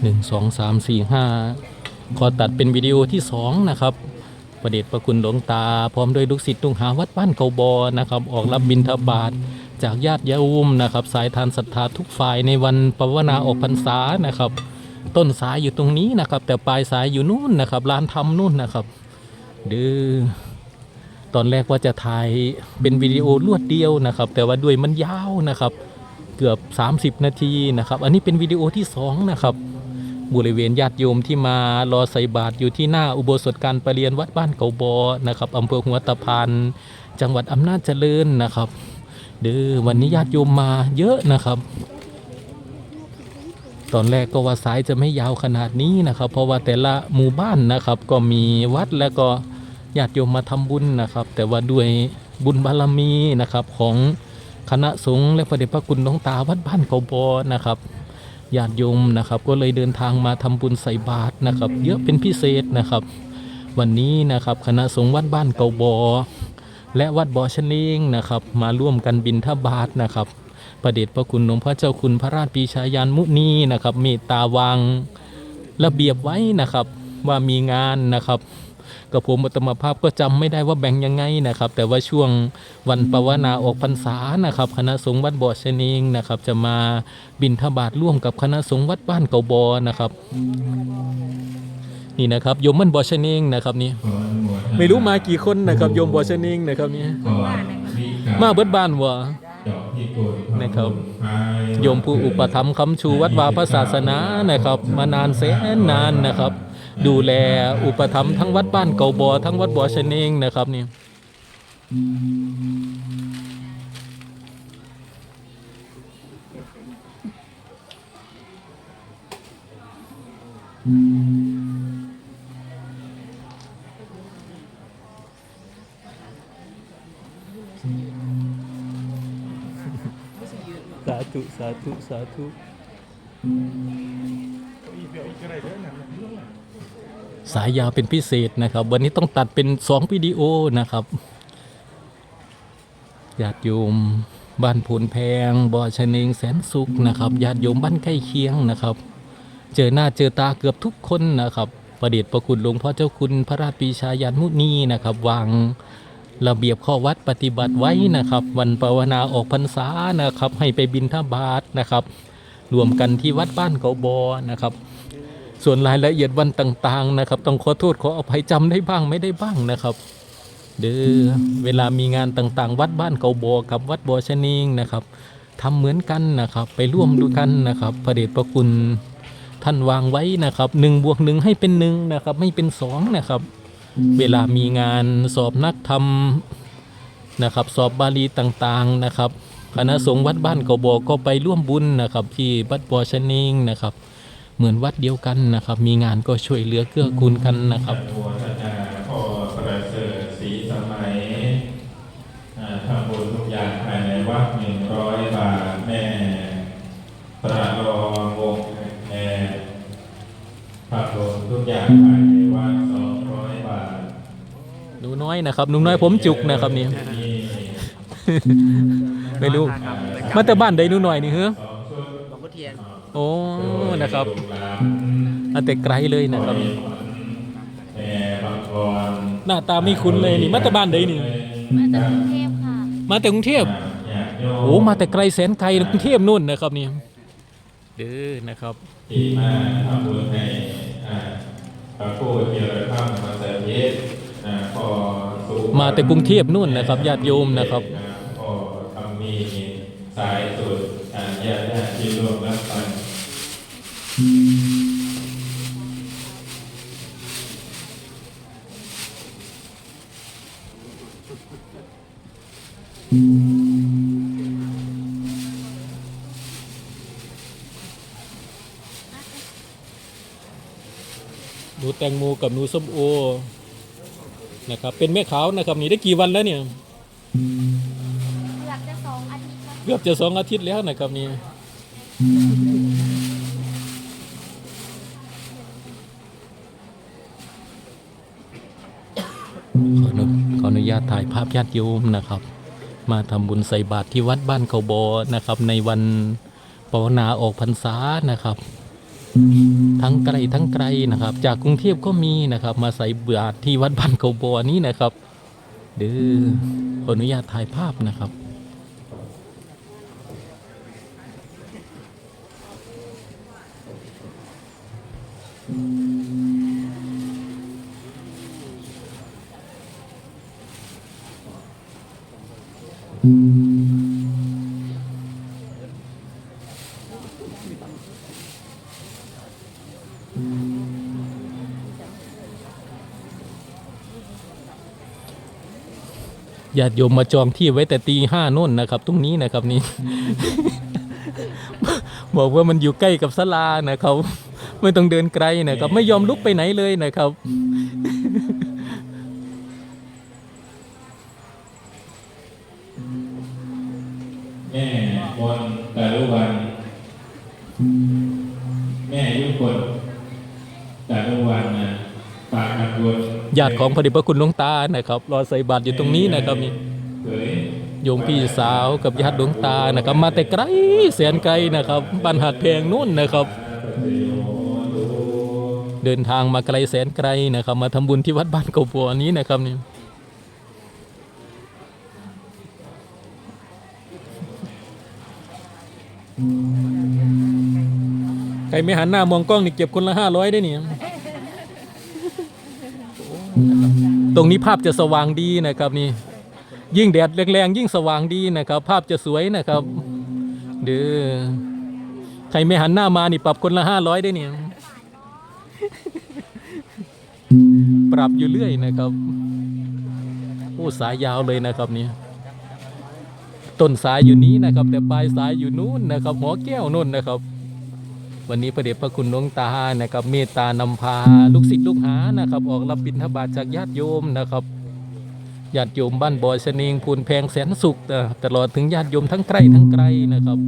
หนึ่งสองสามสี่ห้าขอตัดเป็นวิดีโอที่สองนะครับประเดชประคุณหลวงตา พร้อมด้วยลูกศิษย์ลุงหาวัดบ้านเกาบอนะครับ ออกรับบิณฑบาตจากญาติโยมนะครับ สายทานศรัทธาทุกฝ่ายในวันปวนาออกพรรษานะครับ ต้นสายอยู่ตรงนี้นะครับ แต่ปลายสายอยู่นู่นนะครับลานธรรมนู่นนะครับดื้อตอนแรกว่าจะถ่ายเป็นวิดีโอรวดเดียวนะครับ แต่ว่าด้วยมันยาวนะครับ เกือบ 30 นาทีนะครับ อันนี้เป็นวิดีโอที่สองนะครับ บริเวณญาติโยมที่มารอใส่บาตรอยู่ที่หน้าอุโบสถการประเรียนวัดบ้านเกาบอนะครับอำเภอหัวตะพานจังหวัดอำนาจเจริญนะครับเด้อวันนี้ญาติโยมมาเยอะนะครับ ตอนแรกก็ว่าสายจะไม่ยาวขนาดนี้นะครับ เพราะว่าแต่ละหมู่บ้านนะครับ ก็มีวัดแล้วก็ญาติโยมมาทำบุญนะครับ แต่ว่าด้วยบุญบารมีนะครับของคณะสงฆ์และพระเดชพระคุณหลวงตาวัดบ้านเกาบอนะครับ ญาติโยมนะครับ ก็เลยเดินทางมาทำบุญใส่บาตรนะครับ เยอะเป็นพิเศษนะครับ วันนี้นะครับคณะสงฆ์วัดบ้านเกาบอ และวัดบ่อชะเนงนะครับ มาร่วมกันบินทบาทนะครับ ประเดชพระคุณหลวงพระเจ้าคุณพระราชปีชายันมุนีนะครับเมตตาวางระเบียบไว้นะครับว่ามีงานนะครับ กับผมอัตมาภาพก็จำไม่ได้ว่าแบ่งยังไงนะครับ แต่ว่าช่วงวันปวนาออกพรรษานะครับ คณะสงฆ์วัดบ่อชะเนงนะครับ จะมาบินทบาทร่วมกับคณะสงฆ์วัดบ้านเกาบอนะครับ นี่นะครับโยมมันบ่อชะเนงนะครับนี่ไม่รู้มากี่คนนะครับโยมบ่อชะเนงนะครับนี่มาเบิดบ้านวะนะครับโยมผู้อุปถัมภ์คำชูวัดวาพระศาสนานะครับ มานานแสนนานนะครับ ดูแลอุปถัมภ์ทั้งวัดบ้านเกาบอทั้งวัดบ่อชะเนงนะครับนี่สาธุ สาธุ สาธุ สายยาวเป็นพิเศษนะครับ วันนี้ต้องตัดเป็นสองวิดีโอนะครับญาติโยมบ้านผลแพงบ่อชะเนงแสนสุขนะครับญาติโยมบ้านใกล้เคียงนะครับ เจอหน้าเจอตาเกือบทุกคนนะครับ ประเดชประคุณหลวงพ่อเจ้าคุณพระราชปีชายันมุนีนะครับ วางระเบียบข้อวัดปฏิบัติไว้นะครับ วันภาวนาออกพรรษานะครับ ให้ไปบินทบาทนะครับ รวมกันที่วัดบ้านเกาบอนะครับ ส่วนรายละเอียดวันต่างๆนะครับ ต้องขอโทษขออภัยจำได้บ้างไม่ได้บ้างนะครับ เด้อเวลามีงานต่างๆ วัดบ้านเกาบอกับวัดบอชะนิงนะครับทำเหมือนกันนะครับ ไปร่วมดูกันนะครับพระเดชพระคุณท่านวางไว้นะครับหนึ่งบวกหนึ่งให้เป็นหนึ่งนะครับ ไม่เป็นสองนะครับ เวลามีงานสอบนักธรรมนะครับ สอบบาลีต่างๆนะครับคณะสงฆ์วัดบ้านเกาบอกก็ไปร่วมบุญนะครับ ที่วัดบอชะนิงนะครับ เหมือนวัดเดียวกันนะครับ มีงานก็ช่วยเหลือเกื้อกูลกันนะครับหัวธนาพ่อประเสริฐศรีสมัยอ่าทำบุญทุกอย่างภายในวัดหนึ่งร้อยบาทแม่ประลองวงแอร์ทำบุญทุกอย่างภายในวัดสองร้อยบาทหนูน้อยนะครับหนูน้อยผมจุกนะครับนี่นี่ไม่รู้มาแต่บ้านใดหนูน้อยนี่เหรอสองชุดหลวงพ่อเทียน โอ้นะครับลูกหลานมาแต่ไกลเลยนะครับแม่บางกรหน้าตาไม่คุ้นเลยนี่มาแต่บ้านใดนี่มาจากกรุงเทพค่ะมาแต่กรุงเทพญาติโยมโอ้มาแต่ไกลแสนไกลกรุงเทพนู่นนะครับนี่เด้อนะครับที่มาทำบุญในอ่าพระผู้เจริญธรรมมาเสริมเยสอ่าพอสู่มาแต่กรุงเทพนู่นนะครับญาติโยมนะครับพอทำมีสายสุดอ่าญาติญาติที่ร่วมรับฟัง นูแตงโมกับหนูส้มโอนะครับเป็นแม่ขาวนะครับนี่ได้กี่วันแล้วเนี่ยหลักจะสองอาทิตย์ค่ะเกือบจะสองอาทิตย์แล้วนะครับนี่ขออนุขออนุญาตถ่ายภาพญาติโยมนะครับ มาทำบุญใส่บาตรที่วัดบ้านเขาบอนะครับ ในวันปวนาออกพรรษานะครับ ทั้งไกลทั้งไกลนะครับ จากกรุงเทพก็มีนะครับ มาใส่บาตรที่วัดบ้านเขาบอนี้นะครับเด้อขออนุญาตถ่ายภาพนะครับ ญาติโยมมาจองที่ไว้แต่ตีห้าน่นนะครับ ตรงนี้นะครับนี่ บอกว่ามันอยู่ใกล้กับศาลานะครับ ไม่ต้องเดินไกลนะครับ ไม่ยอมลุกไปไหนเลยนะครับ แม่มนตาลุวัน แม่ยุคนตาลุวันนะปากอักวน ญาติของพระเดชพระคุณหลวงตานะครับรอใส่บาตรอยู่ตรงนี้นะครับนี่เผยโยมพี่สาวกับญาติหลวงตานะครับ มาแต่ไกลแสนไกลนะครับบ้านหาดแพงนู่นนะครับ เดินทางมาไกลแสนไกลนะครับ มาทำบุญที่วัดบ้านเกาบัวนี้นะครับนี่ใครไม่หันหน้ามองกล้องนี่เก็บคนละห้าร้อยได้เนี่ย ตรงนี้ภาพจะสว่างดีนะครับนี่ ยิ่งแดดแรงๆยิ่งสว่างดีนะครับ ภาพจะสวยนะครับเด้อใครไม่หันหน้ามานี่ปรับคนละห้าร้อยได้เนี่ยปรับอยู่เรื่อยนะครับโอ้สายยาวเลยนะครับนี่ต้นสายอยู่นี้นะครับ แต่ปลายสายอยู่นู้นนะครับหัวแก้วนู่นนะครับ วันนี้พระเดชพระคุณหลวงตานะครับเมตตานำพาลูกศิษย์ลูกหานะครับ ออกรับบิณฑบาตจากญาติโยมนะครับญาติโยมบ้านบ่อชะเนงพูนแพงแสนสุขตลอดถึงญาติโยมทั้งใกล้ทั้งไกลนะครับ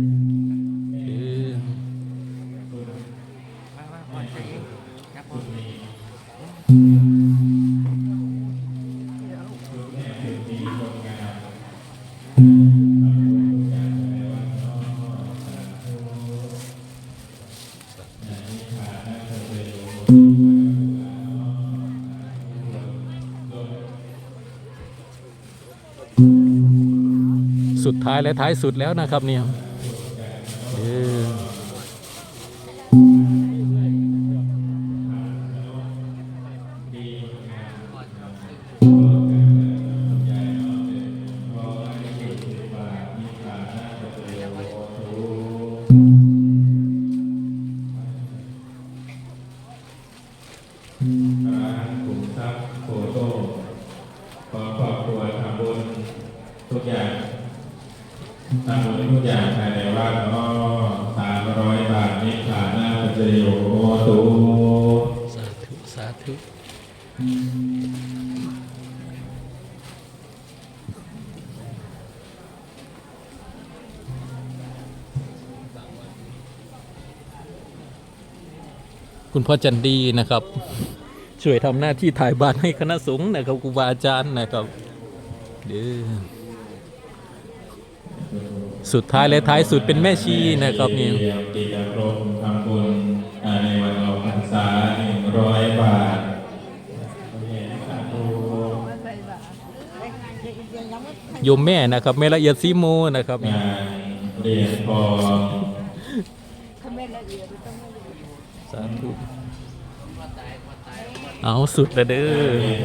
สุดท้ายและท้ายสุดแล้วนะครับเนี่ยเออ คุณพ่อจันดีนะครับ ช่วยทำหน้าที่ถ่ายบาตรให้คณะสงฆ์นะครับครูบาอาจารย์นะครับเด้อสุดท้ายและท้ายสุดเป็นแม่ชีนะครับนี่เดียวกิจกรมทำบุญอ่าในวันออกพรรษาหนึ่งร้อยบาทสาธุโยมแม่นะครับแม่ละเอียดซีโมนะครับนี่งานเรียนพอ สาธุเอาสุดละเด้อ